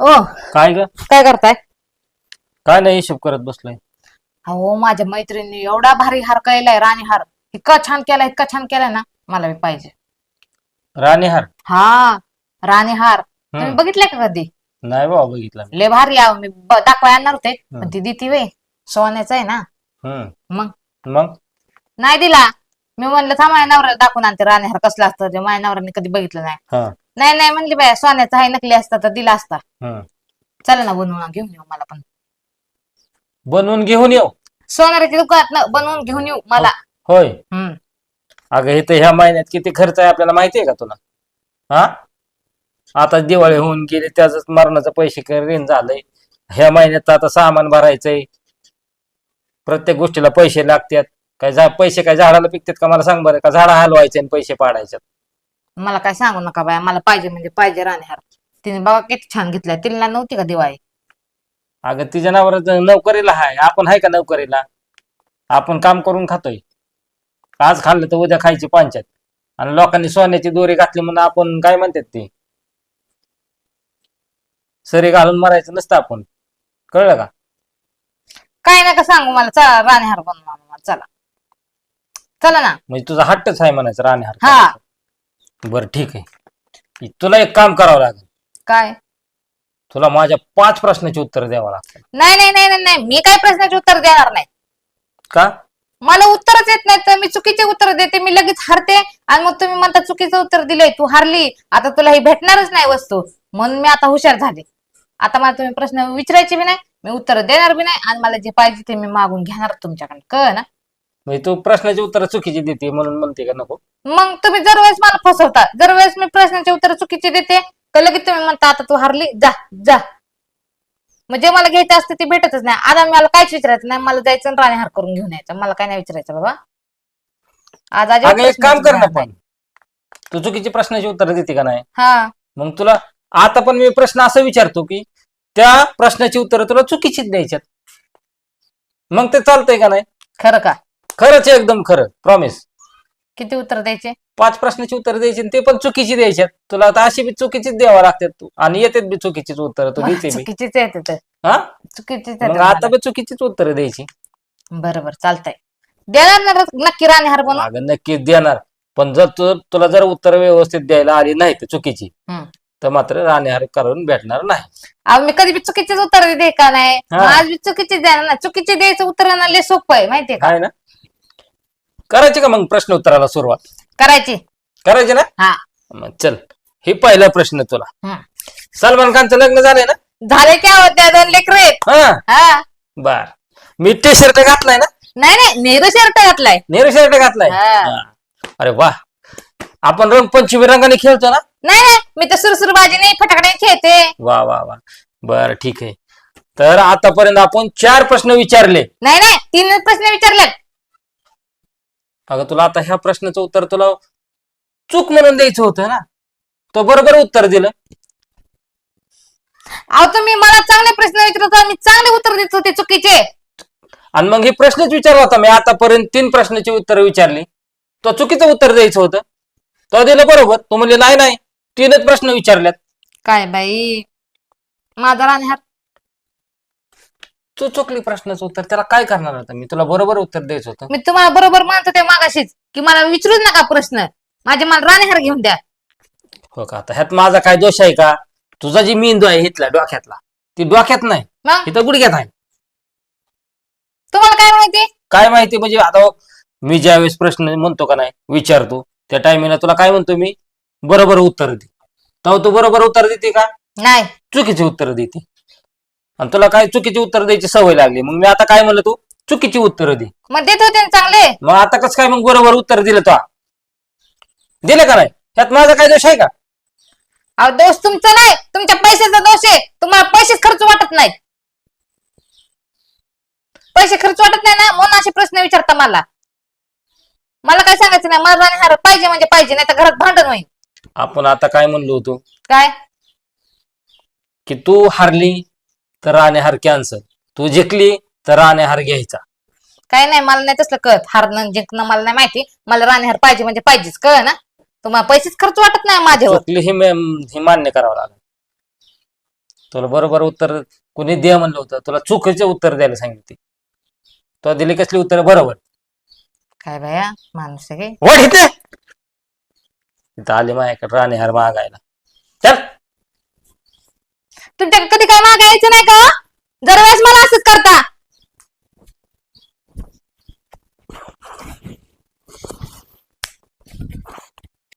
ओ काय ग? काय करताय? काय नाही हिशोब करत बसलोय. अहो माझ्या मैत्रिणी एवढा भारी हार केलाय राणी हार इतका छान केलाय इतका छान केलाय ना मला बी पाहिजे. राणीहार? हा राणी हार तुम्ही हम्म. बघितलंय का कधी? नाही बाबा बघितला मी. लय भारी आहो मी ब- दाखवाय आणणार होते. पण ती देती वे सोन्याचं आहे ना. हम्म. मग? मग? नाही दिला. मी म्हणलं थांब माझ्या नवऱ्याला दाखवून आणते राणी हार कसला असतं ते माझ्या नवऱ्याने कधी बघितलं नाही. हा. नाही नाही म्हणली बाय सोन्याचा आहे नकली असता तर दिला असता. हम्म चला ना बनवून घेऊन येऊ मला पण. बनवून घेऊन येऊ? सोनाराच्या दुकानात बनवून घेऊन येऊ मला. होय. हम्म. अगं हे तर ह्या महिन्यात किती खर्च आहे आपल्याला माहिती आहे का तुला? हा? आता दिवाळी होऊन गेली त्याच मरणाचं पैसे ऋण झालंय. ह्या महिन्यात तर आता सामान भरायचंय. प्रत्येक गोष्टीला पैसे लागतात. काय पैसे काय झाडाला पिकतात का? मला सांग बरं. का झाडा हलवायचे आणि पैसे पाडायचे? मला काय सांगू नका बाया मला पाहिजे म्हणजे पाहिजे राणीहार तिने बघा किती छान घेतलाय. तिला नव्हती का दिवाळी? अगं तिच्या नावावर ज- नोकरीला हाय. आपण हाय का नोकरीला? आपण काम करून खातोय. आज खाल्लं तर उद्या खायची पंचायत आणि लोकांनी सोन्याची दोरी घातली म्हणून आपण काय म्हणतात ते? सरी घालून मरायचं नसतं आपण. कळलं का? काय नका सांगू मला. चला राणीहार बनवा मला चला. चला ना. म्हणजे तुझा हट्टच आहे म्हणायचं राणीहार हा. बरं ठीक आहे. तुला एक काम करावं लागेल. काय? तुला माझ्या पाच प्रश्नाची उत्तर द्यावं लागतं नाही नाही नाही नाही, नाही. मी काय प्रश्नाचे उत्तर देणार नाही? का? मला उत्तरच येत नाही तर मी चुकीचे उत्तर देते मी लगेच हारते आणि मग तुम्ही म्हणता चुकीचं उत्तर दिलंय तू हारली. आता तुला ही भेटणारच नाही वस्तू. म्हणून मी आता हुशार झाले. आता मला तुम्ही प्रश्न विचारायचे बी नाही मी उत्तर देणार बी नाही आणि मला जे पाहिजे ते मी मागून घेणार तुमच्याकडे कळ ना? म्हणजे तू प्रश्नाची उत्तर चुकीची देते म्हणून म्हणते का नको? मग तुम्ही जर वेळेस मला फसवता. जर वेळेस मी प्रश्नाचे उत्तर चुकीचे देते. तर लगेच तुम्ही म्हणता आता तू हारली जा जा. मग जे मला घ्यायचं असतं ते भेटतच नाही. आता मला काहीच विचारायचं नाही. मला जायचं आणि राणीहार करून घेऊन यायचं. मला काय नाही विचारायचं बाबा. आज अगं एक काम कर ना पण. तू चुकीची प्रश्नाची उत्तर देते का नाही? हा. मग तुला आता पण मी प्रश्न असं विचारतो की त्या प्रश्नाची उत्तर तुला चुकीचीच द्यायच्यात. मग ते चालतंय का नाही? खरं का? खरंच आहे एकदम खरं. प्रॉमिस किती उत्तर द्यायचे? पाच प्रश्नाची उत्तर द्यायची आणि ते पण चुकीची द्यायच्यात. तुला आता अशी बी चुकीचीच द्यावं लागतात तू. आणि येतात बी चुकीचीच उत्तर तू देते बी. चुकीचीच येते तर. हा? चुकीचीच मग आता. बी चुकीचीच उत्तर द्यायची. बरोबर चालतंय. देणार ना रस- नक्की बनवून अगं नक्कीच देणार. पण जर तू तुला जर उत्तर व्यवस्थित द्यायला आली नाही तर चुकीची. हम्म. तर मात्र राणीहार करून भेटणार नाही. अहो मी कधी बी चुकीचीच उत्तर देते का नाही? हा. मग आज बी चुकीचीच देणार ना चुकीचे द्यायचं उत्तर ना लय सोपं आहे माहितीये का? काय ना? करायची का मग प्रश्न उत्तराला सुरुवात? करायची. करायची ना? हा. मग चल हे पहिला प्रश्न तुला. हम्म. सलमान खानचं लग्न झालंय ना? झाले की आहोत त्या दोन लेकर आहेत. हा. हा. बर. मी टी शर्ट घातलाय ना? नाही नाही नेहरू शर्ट घातलाय. नेहरू शर्ट घातलाय? हा. हा. अरे वा. आपण रंगपंचमी रंगाने खेळतो ना? नाही नाही मी तर सुरसुरबाजी नाही फटाकडे खेळते. वा वा वा. बर ठीक आहे. तर आतापर्यंत आपण चार प्रश्न विचारले. नाही नाही तीन प्रश्न विचारले अगं तुला आता ह्या प्रश्नाचं उत्तर तुला चूक म्हणून द्यायचं होतं ना? तो बरोबर उत्तर दिलं. अहो तुम्ही मला चांगले प्रश्न विचारत होता, मी चांगले उत्तर देत होते चुकीचे. आणि मग हे प्रश्नच विचारला होता मी आतापर्यंत तीन प्रश्नाची उत्तर विचारली. तो चुकीचं उत्तर द्यायचं होतं. तो दिलं बरोबर. तू म्हणले नाही नाही तीनच प्रश्न विचारल्यात. काय बाई? माझा तू चुकली प्रश्नाचं उत्तर त्याला काय करणार होता मी? तुला बरोबर उत्तर द्यायचं होतं. मी तुम्हाला बरोबर म्हणत होते मागाशीच की मला विचारूच नका प्रश्न. माझे मला राणीहार घेऊन द्या. हो का? आता ह्यात माझा काय दोष आहे का? तुझा जी मेंदू आहे इथला डोक्यातला ती डोक्यात नाही मग? इथं गुडघ्यात आहे. तुम्हाला काय माहिती? काय माहिती? म्हणजे आता मी ज्यावेळेस प्रश्न म्हणतो का नाही विचारतो त्या टायमिंगला तुला काय म्हणतो मी? बरोबर उत्तर दे. तेव्हा तू बरोबर उत्तर देते का? नाही. चुकीचे उत्तर देते. आणि तुला काय चुकीची उत्तर द्यायची सवय लागली? मग मी आता काय म्हणलं तू? चुकीची उत्तर दे. मग देत होते ना चांगले. मग आता कसं काय मग बरोबर उत्तर दिलं तो? दिलं का नाही? त्यात माझा काय दोष आहे का? अहो दोष तुमचा नाही. तुमच्या पैशाचा दोष आहे. तुम्हाला पैसेच खर्च वाटत नाही. पैसे खर्च वाटत नाही ना? म्हणून असे प्रश्न विचारता मला. मला काय सांगायचं नाही? मला राणीहार पाहिजे म्हणजे पाहिजे नाही तर घरात भांडण होईल. आपण आता काय म्हणलो होतो? काय? की तू हारली तर राणेहार कॅन्सल तू जिंकली तर राणेहार घ्यायचा. काय नाही मला नाही तसलं कळत. हारणं जिंकणं मला नाही माहिती. मला राणीहार पाहिजे म्हणजे पाहिजेच कळ ना? तुम्हाला पैसेच खर्च वाटत नाही माझ्यावर. चुकली हे मे- हे मान्य करावं लागेल. तुला बरोबर उत्तर कुणी दे म्हणलं होतं? तुला चुकीचे उत्तर द्यायला सांगितले. तुला दिली कसली उत्तर? बरोबर. काय बाया माणूस आहे. इथे! इथं आले माझ्याकडे राणीहार मागायला. तुमच्याकडे कधी काय मागायचं नाही का?